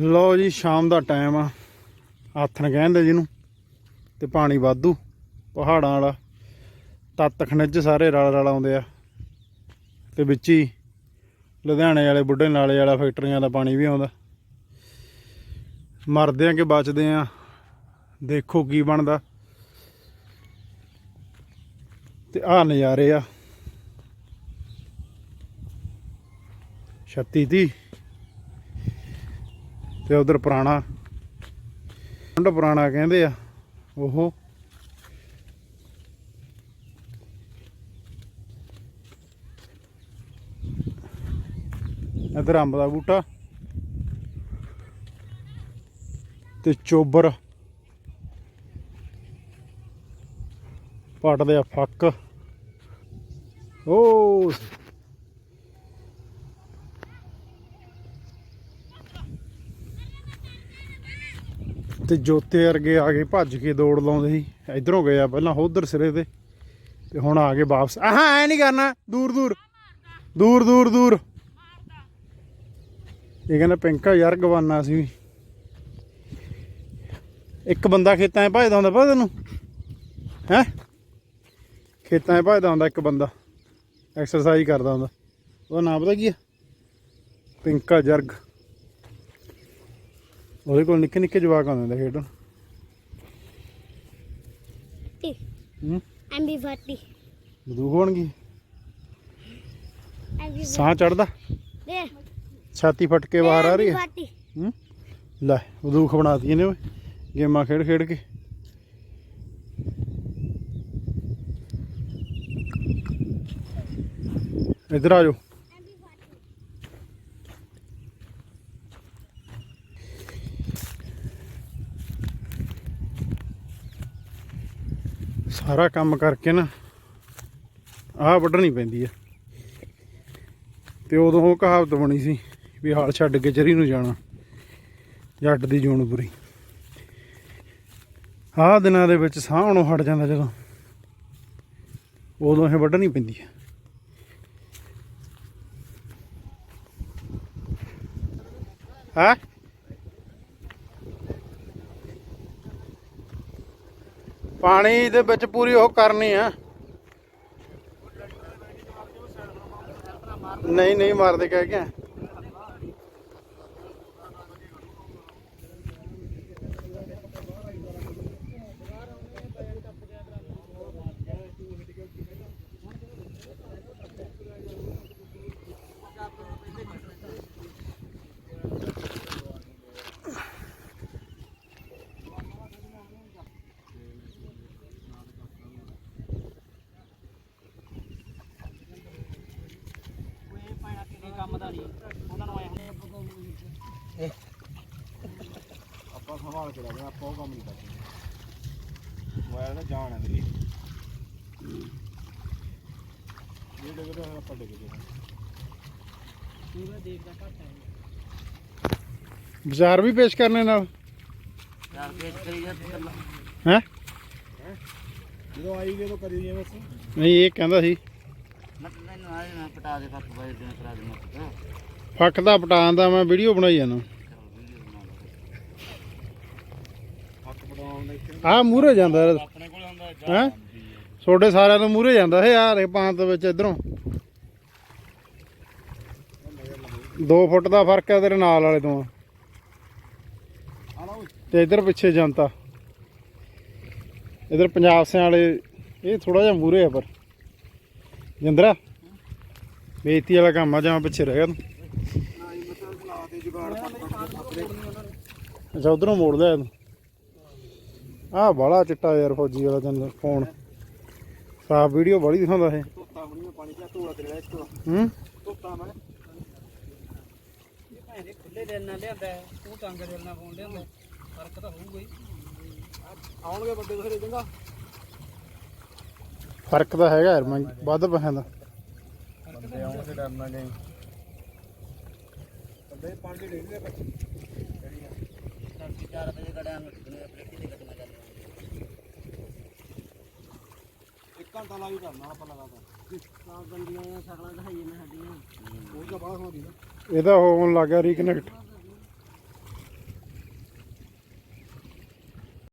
ਲਓ ਜੀ, ਸ਼ਾਮ ਦਾ ਟਾਈਮ ਆ। ਆਥਣ ਕਹਿੰਦੇ ਜਿਹਨੂੰ, ਤੇ ਪਾਣੀ ਵਾਧੂ। ਪਹਾੜਾਂ ਵਾਲਾ, ਤੱਤ ਖਣਿਜ ਸਾਰੇ ਰਲ ਰਲ ਆਉਂਦੇ ਆ। ਤੇ ਵਿੱਚ ਹੀ ਲੁਧਿਆਣੇ ਵਾਲੇ, ਬੁੱਢੇ ਨਾਲੇ ਵਾਲਾ ਫੈਕਟਰੀਆਂ ਦਾ ਪਾਣੀ ਵੀ ਆਉਂਦਾ। ਮਰਦੇ ਆ ਕਿ ਬਚਦੇ ਆ? ਦੇਖੋ ਕੀ ਬਣਦਾ। ਤੇ ਆ ਨਜ਼ਾਰੇ ਆ। 36 ਦੀ ਤੇ ਉਧਰ ਪੁਰਾਣਾ ਪਿੰਡ ਪੁਰਾਣਾ ਕਹਿੰਦੇ ਆ ਉਹ ਇਧਰ ਅੰਬ ਦਾ ਬੂਟਾ ਤੇ ਚੋਬਰ। ਪੱਟਦੇ ਆ ਫੱਕ। ਓ ਤੇ ਜੋਤੇ ਵਰਗੇ ਆ ਗਏ ਭੱਜ ਕੇ ਦੌੜ ਲਾਉਂਦੇ ਸੀ। ਇਧਰੋਂ ਗਏ ਆ ਪਹਿਲਾਂ ਉਧਰ ਸਿਰੇ ਤੇ ਤੇ ਹੁਣ ਆ ਗਏ ਵਾਪਸ। ਆਹਾਂ, ਐ ਨਹੀਂ ਕਰਨਾ। ਦੂਰ ਦੂਰ। ਦੂਰ ਦੂਰ ਦੂਰ। ਇਹ ਕਹਿੰਦਾ, ਪਿੰਕਾ ਯਾਰ ਗਵਾਨਾ ਸੀ। ਵੀ। ਇੱਕ ਬੰਦਾ ਖੇਤਾਂ 'ਚ ਭਜਦਾ ਹੁੰਦਾ, ਪਤਾ ਤੈਨੂੰ? ਹੈ? ਖੇਤਾਂ 'ਚ ਭਜਦਾ ਹੁੰਦਾ ਇੱਕ ਬੰਦਾ। ਐਕਸਰਸਾਈਜ਼ ਕਰਦਾ ਹੁੰਦਾ। ਉਹਦਾ ਨਾਮ ਪਤਾ ਕੀ ਆ? ਪਿੰਕਾ ਜਰਗ। ਉਹਦੇ ਕੋਲ ਨਿੱਕੇ ਨਿੱਕੇ ਜਵਾਕ ਆਉਂਦੇ ਹੁੰਦੇ ਖੇਡਣ। ਹੂੰ? ਐਮਬੀ ਫਾਟੀ ਬੰਦੂਕ ਹੋਣਗੀ ਸਾਹ ਚੜਦਾ ਦੇ। ਛਾਤੀ ਫਟ ਕੇ ਬਾਹਰ ਆ ਰਹੀ ਹੈ? ਹੂੰ? ਲੈ ਬੰਦੂਕ ਬਣਾਤੀ ਇਹਨੇ ਓਏ। ਗੇਮਾਂ ਖੇਡ ਖੇਡ ਕੇ। ਇੱਧਰ ਆ ਜਾਓ। ਸਾਰਾ ਕੰਮ ਕਰਕੇ ਨਾ, ਆਹ ਵੱਢਣੀ ਪੈਂਦੀ ਆ। ਤੇ ਉਦੋਂ ਉਹ ਕਹਾਵਤ ਬਣੀ ਸੀ ਵੀ ਹਾਲ ਛੱਡ ਕੇ ਚਰੀ ਨੂੰ ਜਾਣਾ, ਜੱਟ ਦੀ ਜੂਨ ਬੁਰੀ ਆਹ ਦਿਨਾਂ ਦੇ ਵਿੱਚ ਸਾਹ ਆਉਣੋਂ ਹਟ ਜਾਂਦਾ ਜਦੋਂ, ਉਦੋਂ ਇਹ ਵੱਢਣੀ ਪੈਂਦੀ ਹੈ ਹੈ? ਪਾਣੀ ਦੇ ਵਿੱਚ ਪੂਰੀ ਉਹ ਕਰਨੀ ਆ। ਨਹੀਂ ਨਹੀਂ ਮਾਰਦੇ ਕਹਿ ਕੇ। ਸੰਭਾਲ ਕੇ ਰੱਖਣਾ ਆਪਾਂ ਉਹ ਕੰਮ ਨਹੀਂ ਕਰਦੇ। ਮੋਬਾਈਲ ਦਾ ਜਾਨ ਹੈ ਮੇਰੀ ਇਹ ਡਿੱਗਦਾ ਹੋਇਆ ਆਪਾਂ ਡਿੱਗ ਜਾਣਾ ਬਾਜ਼ਾਰ ਵੀ ਪੇਸ਼ ਕਰਨੇ ਨਾਲ? ਯਾਰ ਪੇਚ ਕਰੀ ਜਾ ਹੈ? ਜਦੋਂ ਆਈ ਗਏ ਤਾਂ ਕਰੀ ਜਾਏ ਬਸ ਨਹੀਂ ਇਹ ਕਹਿੰਦਾ ਸੀ। ਮੈਂ ਤਾਂ ਤੈਨੂੰ ਆ ਮੈਂ ਪਟਾ ਦੇ ਫੱਕ ਬਾਈ ਦਿਨ ਕਰਾ ਦੇ ਮੈਂ ਤਾਂ ਫੱਕ ਦਾ ਪਟਾਉਣ ਦਾ ਮੈਂ ਵੀਡੀਓ ਬਣਾਈ ਜਾਣਾ ਆ ਮੂਹਰੇ ਜਾਂਦਾ ਆਪਣੇ ਕੋਲ ਹੁੰਦਾ ਹੈ? ਛੋਡੇ ਸਾਰਿਆਂ ਤੋਂ ਮੂਹਰੇ ਜਾਂਦਾ ਇਹ ਯਾਰ ਪਾਂਤ ਵਿੱਚ ਇਧਰੋਂ। 2 ਫੁੱਟ ਦਾ ਫ਼ਰਕ ਹੈ ਤੇਰੇ ਨਾਲ ਵਾਲੇ ਤੋਂ। ਤੇ ਇਧਰ ਪਿੱਛੇ ਜਨਤਾ। ਇਧਰ ਪੰਜਾਬ ਸਿਆਂ ਵਾਲੇ, ਇਹ ਥੋੜਾ ਜਿਹਾ ਮੂਹਰੇ ਆ ਪਰ। ਜਿੰਦਰਾ, ਬੇਇੱਜ਼ਤੀ ਵਾਲਾ ਕੰਮ ਆ, ਜਾਂ ਪਿੱਛੇ ਰਹਿ ਗਿਆ ਤੂੰ। ਅੱਛਾ, ਉਧਰੋਂ ਮੋੜ ਲਿਆ ਤੂੰ ਆਹ ਬਾਲਾ ਚਿੱਟਾ ਯਾਰ ਫੌਜੀ ਵਾਲਾ ਤੈਨੂੰ ਫੋਨ ਸਾਫ਼ ਵੀਡੀਓ ਬੜੀ ਦਿਖਾਉਂਦਾ ਇਹ। ਧੋਤਾ ਬਣੀ ਮੈਂ ਪਾਣੀ ਚ ਧੋਲਾ ਤੇਰੇ ਇੱਕ। ਹੂੰ? ਧੋਤਾ ਮੈਂ। ਖੁੱਲੇ ਦਿਲ ਨਾਲ ਲਿਆਂਦਾ ਤੂੰ ਤੰਗ ਦਿਲ ਨਾਲ ਫੋਨ ਲਿਆਂਦਾ ਫ਼ਰਕ ਤਾਂ ਹੋਊਗਾ ਹੀ। ਆਉਣਗੇ ਵੱਡੇ ਬਥੇਰੇ ਚੰਗਾ। ਫ਼ਰਕ ਤਾਂ ਹੈਗਾ ਯਾਰ ਮੈਂ ਵੱਧ ਪੈਸਿਆਂ ਦਾ ਬੰਦੇ ਆਉਣਗੇ ਡਰਨਾ ਨਹੀਂ ਬੰਦੇ ਪਾਣੀ ਡੇਗਦੇ ਬੱਚੇ ਤੜਕੇ 4 ਵਜੇ ਗੜਿਆ ਨੂੰ ਟਿਕਣੇ ਪਲੇਟੀ ਦੇ ਕੱਟਣਾ ਜਾਂਦੇ ਇੱਕ ਘੰਟਾ ਲਾ ਕੇ ਕਰਨਾ ਆਪਾਂ ਲਗਾਤਾਰ। ਆ ਬੰਦੀਆਂ ਸ਼ਕਲਾਂ ਦਿਖਾਈਏ ਮੈਂ ਸਾਡੀਆਂ। ਉਹ ਤਾਂ ਬਾਹਰ ਹੋਣੀ ਨਾ ਇਹਦਾ ਹੋਣ ਲੱਗਾ ਰੀਕਨੈਕਟ